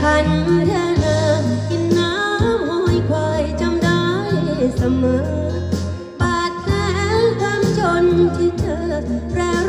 คันเธอเอ่ยกินน้ำห้อยควายจำได้เสมอ บาดแผลความจนที่เธอแรรู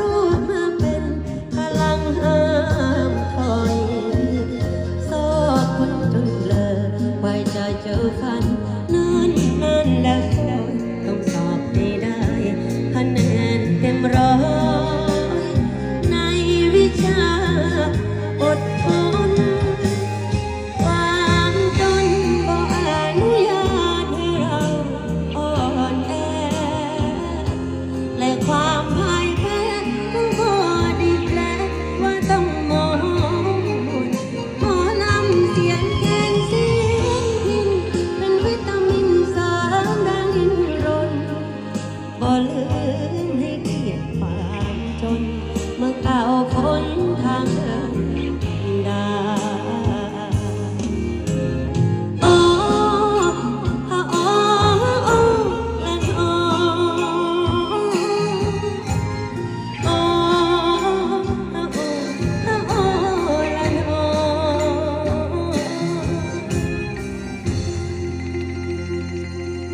จนเมื่อก้าวพ้นทางเดินได้โอ้ฮะโอ้โอ้และโอ้โอ้ฮะโอ้ฮะโอ้และโอ้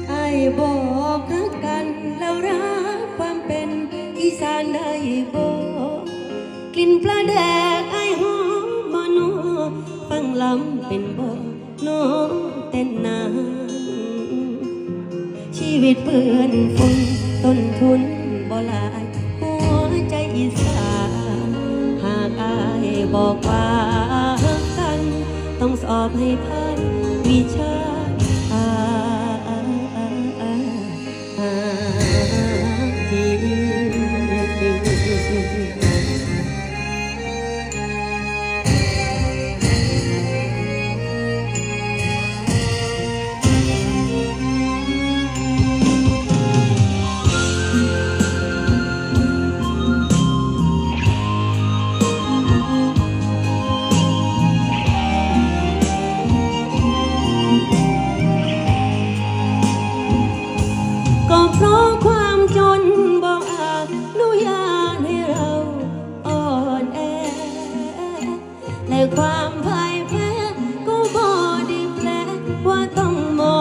ไอ้บ อีสานได้บอกกลิ่นปลาแดกไอหอมบ่นอฟังลำเป็นบ่น้องเต้นนานชีวิตเปื้อนฝุ่นต้นทุนบ่หลายหัวใจอีสานหากอายบอกว่ารักกัน ต้องสอบให้ผ่านวิชา ความพ่ายแพ้ก็บ่ได้แปลว่าต้องมอ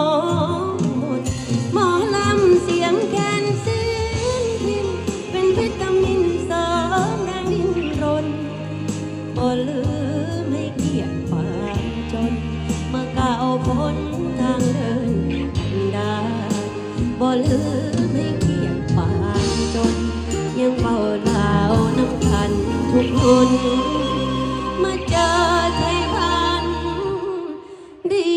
หมดหมอลำเสียงแคนเสียงพินเป็นวิตามินเสริมแรงดิ้นรนบ่ลืมให้เกียรติความจนมื่อก้าวพ้นทางเดินได้บ่ลืมให้เกียรติความจน ยังเฝ้าลาวน้ำพันทุกคนมาเจ the